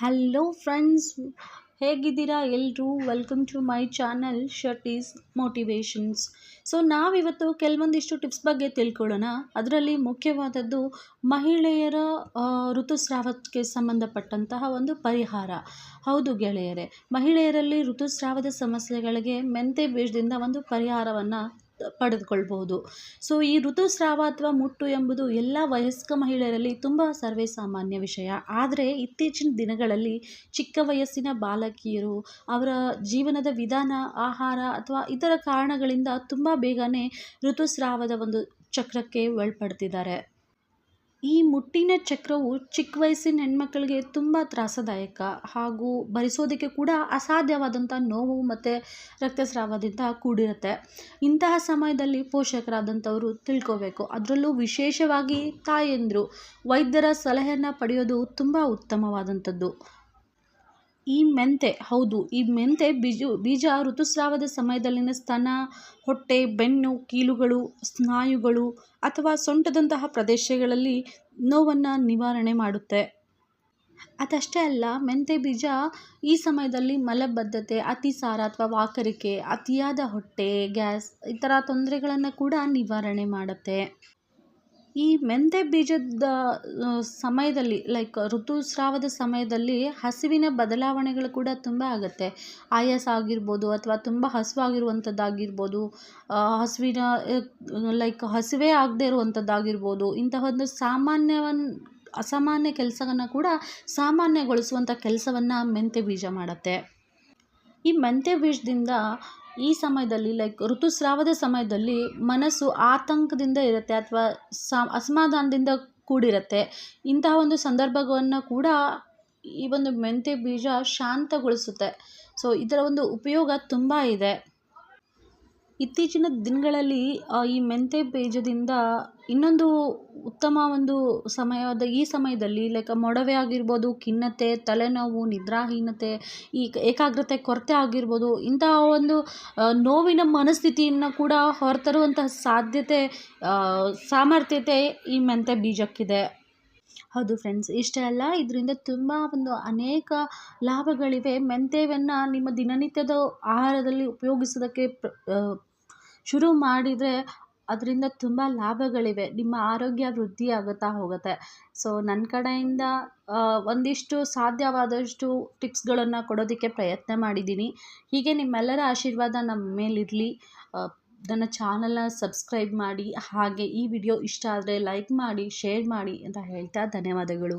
Hello friends ಹೇಗಿದ್ದೀರಾ ಎಲ್ಲರೂ welcome to my channel is motivations so ನಾವಿವತ್ತು ಕೆಲವೊಂದಿಷ್ಟು ಟಿಪ್ಸ್ ಬಗ್ಗೆ ತಿಳ್ಕೊಳ್ಳೋಣ. ಅದರಲ್ಲಿ ಮುಖ್ಯವಾದದ್ದು ಮಹಿಳೆಯರ ಋತುಸ್ರಾವಕ್ಕೆ ಸಂಬಂಧಪಟ್ಟಂತಹ ಒಂದು ಪರಿಹಾರ. ಹೌದು ಗೆಳೆಯರೇ, ಮಹಿಳೆಯರಲ್ಲಿ ಋತುಸ್ರಾವದ ಸಮಸ್ಯೆಗಳಿಗೆ ಮೆಂತೆ ಬೀಜದಿಂದ ಒಂದು ಪರಿಹಾರವನ್ನು ಪಡೆದುಕೊಳ್ಬಹುದು. ಸೊ ಈ ಋತುಸ್ರಾವ ಅಥವಾ ಮುಟ್ಟು ಎಂಬುದು ಎಲ್ಲ ವಯಸ್ಕ ಮಹಿಳೆಯರಲ್ಲಿ ತುಂಬ ಸರ್ವೇ ಸಾಮಾನ್ಯ ವಿಷಯ. ಆದರೆ, ಇತ್ತೀಚಿನ ದಿನಗಳಲ್ಲಿ ಚಿಕ್ಕ ವಯಸ್ಸಿನ ಬಾಲಕಿಯರು, ಅವರ ಜೀವನದ ವಿಧಾನ, ಆಹಾರ ಅಥವಾ ಇತರ ಕಾರಣಗಳಿಂದ ತುಂಬ ಬೇಗನೆ ಋತುಸ್ರಾವದ ಒಂದು ಚಕ್ರಕ್ಕೆ ಒಳಪಡ್ತಿದ್ದಾರೆ. ಈ ಮುಟ್ಟಿನ ಚಕ್ರವು ಚಿಕ್ಕ ವಯಸ್ಸಿನ ಹೆಣ್ಮಕ್ಳಿಗೆ ತುಂಬ ತ್ರಾಸದಾಯಕ ಹಾಗೂ ಭರಿಸೋದಕ್ಕೆ ಕೂಡ ಅಸಾಧ್ಯವಾದಂಥ ನೋವು ಮತ್ತು ರಕ್ತಸ್ರಾವದಿಂದ ಕೂಡಿರುತ್ತೆ. ಇಂತಹ ಸಮಯದಲ್ಲಿ ಪೋಷಕರಾದಂಥವರು ತಿಳ್ಕೋಬೇಕು. ಅದರಲ್ಲೂ ವಿಶೇಷವಾಗಿ ತಾಯಂದಿರು, ವೈದ್ಯರ ಸಲಹೆಯನ್ನು ಪಡೆಯೋದು ತುಂಬ ಉತ್ತಮವಾದಂಥದ್ದು. ಈ ಮೆಂತೆ, ಹೌದು, ಈ ಮೆಂತೆ ಬೀಜ ಬೀಜ ಋತುಸ್ರಾವದ ಸಮಯದಲ್ಲಿನ ಸ್ತನ, ಹೊಟ್ಟೆ, ಬೆನ್ನು, ಕೀಲುಗಳು, ಸ್ನಾಯುಗಳು ಅಥವಾ ಸೊಂಟದಂತಹ ಪ್ರದೇಶಗಳಲ್ಲಿ ನೋವನ್ನು ನಿವಾರಣೆ ಮಾಡುತ್ತೆ. ಅದಷ್ಟೇ ಅಲ್ಲ, ಮೆಂತೆ ಬೀಜ ಈ ಸಮಯದಲ್ಲಿ ಮಲಬದ್ಧತೆ ಅತಿಸಾರ ಅಥವಾ ವಾಕರಿಕೆ, ಅತಿಯಾದ ಹೊಟ್ಟೆ, ಗ್ಯಾಸ್ ಈ ಥರ ತೊಂದರೆಗಳನ್ನು ಕೂಡ ನಿವಾರಣೆ ಮಾಡುತ್ತೆ. ಈ ಮೆಂತೆ ಬೀಜದ ಸಮಯದಲ್ಲಿ ಲೈಕ್ ಋತುಸ್ರಾವದ ಸಮಯದಲ್ಲಿ ಹಸಿವಿನ ಬದಲಾವಣೆಗಳು ಕೂಡ ತುಂಬ ಆಗುತ್ತೆ. ಆಯಾಸ ಆಗಿರ್ಬೋದು ಅಥವಾ ತುಂಬ ಹಸಿವಾಗಿರುವಂಥದ್ದಾಗಿರ್ಬೋದು ಹಸುವಿನ ಲೈಕ್ ಹಸಿವೇ ಆಗದೆ ಇರುವಂಥದ್ದಾಗಿರ್ಬೋದು ಇಂತಹ ಒಂದು ಸಾಮಾನ್ಯವನ್, ಅಸಾಮಾನ್ಯ ಕೆಲಸವನ್ನು ಕೂಡ ಸಾಮಾನ್ಯಗೊಳಿಸುವಂಥ ಕೆಲಸವನ್ನು ಮೆಂತೆ ಬೀಜ ಮಾಡುತ್ತೆ. ಈ ಮೆಂತೆ ಬೀಜದಿಂದ ಈ ಸಮಯದಲ್ಲಿ ಲೈಕ್ ಋತುಸ್ರಾವದ ಸಮಯದಲ್ಲಿ ಮನಸ್ಸು ಆತಂಕದಿಂದ ಇರುತ್ತೆ ಅಥವಾ ಸ, ಅಸಮಾಧಾನದಿಂದ ಕೂಡಿರುತ್ತೆ. ಇಂತಹ ಒಂದು ಸಂದರ್ಭವನ್ನು ಕೂಡ ಈ ಒಂದು ಮೆಂತ್ಯ ಬೀಜ ಶಾಂತಗೊಳಿಸುತ್ತೆ. ಸೊ ಇದರ ಒಂದು ಉಪಯೋಗ ತುಂಬ ಇದೆ. ಇತ್ತೀಚಿನ ದಿನಗಳಲ್ಲಿ ಈ ಮೆಂತ್ಯ ಬೀಜದಿಂದ ಇನ್ನೊಂದು ಉತ್ತಮ ಒಂದು ಸಮಯದ ಈ ಸಮಯದಲ್ಲಿ ಲೈಕ್ ಮೊಡವೆ ಆಗಿರ್ಬೋದು, ಖಿನ್ನತೆ, ತಲೆನೋವು, ನಿದ್ರಾಹೀನತೆ, ಈ ಏಕಾಗ್ರತೆ, ಕೊರತೆ ಆಗಿರ್ಬೋದು, ಇಂತಹ ಒಂದು ನೋವಿನ ಮನಸ್ಥಿತಿಯನ್ನು ಕೂಡ ಹೊರತರುವಂತಹ ಸಾಧ್ಯತೆ ಸಾಮರ್ಥ್ಯತೆ ಈ ಮೆಂತ್ಯ ಬೀಜಕ್ಕಿದೆ. ಹೌದು ಫ್ರೆಂಡ್ಸ್ ಇಷ್ಟೇ ಅಲ್ಲ, ಇದರಿಂದ ತುಂಬ ಒಂದು ಅನೇಕ ಲಾಭಗಳಿವೆ. ಮೆಂತ್ಯವನ್ನು ನಿಮ್ಮ ದಿನನಿತ್ಯದ ಆಹಾರದಲ್ಲಿ ಉಪಯೋಗಿಸೋದಕ್ಕೆ ಶುರು ಮಾಡಿದರೆ ಅದರಿಂದ ತುಂಬ ಲಾಭಗಳಿವೆ. ನಿಮ್ಮ ಆರೋಗ್ಯ ವೃದ್ಧಿ ಆಗುತ್ತಾ ಹೋಗುತ್ತೆ. ಸೊ ನನ್ನ ಕಡೆಯಿಂದ ಒಂದಿಷ್ಟು ಸಾಧ್ಯವಾದಷ್ಟು ಟಿಪ್ಸ್ಗಳನ್ನು ಕೊಡೋದಕ್ಕೆ ಪ್ರಯತ್ನ ಮಾಡಿದ್ದೀನಿ. ಹೀಗೆ ನಿಮ್ಮೆಲ್ಲರ ಆಶೀರ್ವಾದ ನಮ್ಮ ಮೇಲಿರಲಿ. ನನ್ನ ಚಾನಲ್ನ ಸಬ್ಸ್ಕ್ರೈಬ್ ಮಾಡಿ. ಹಾಗೆ ಈ ವಿಡಿಯೋ ಇಷ್ಟ ಆದರೆ ಲೈಕ್ ಮಾಡಿ ಶೇರ್ ಮಾಡಿ ಅಂತ ಹೇಳ್ತಾ ಧನ್ಯವಾದಗಳು.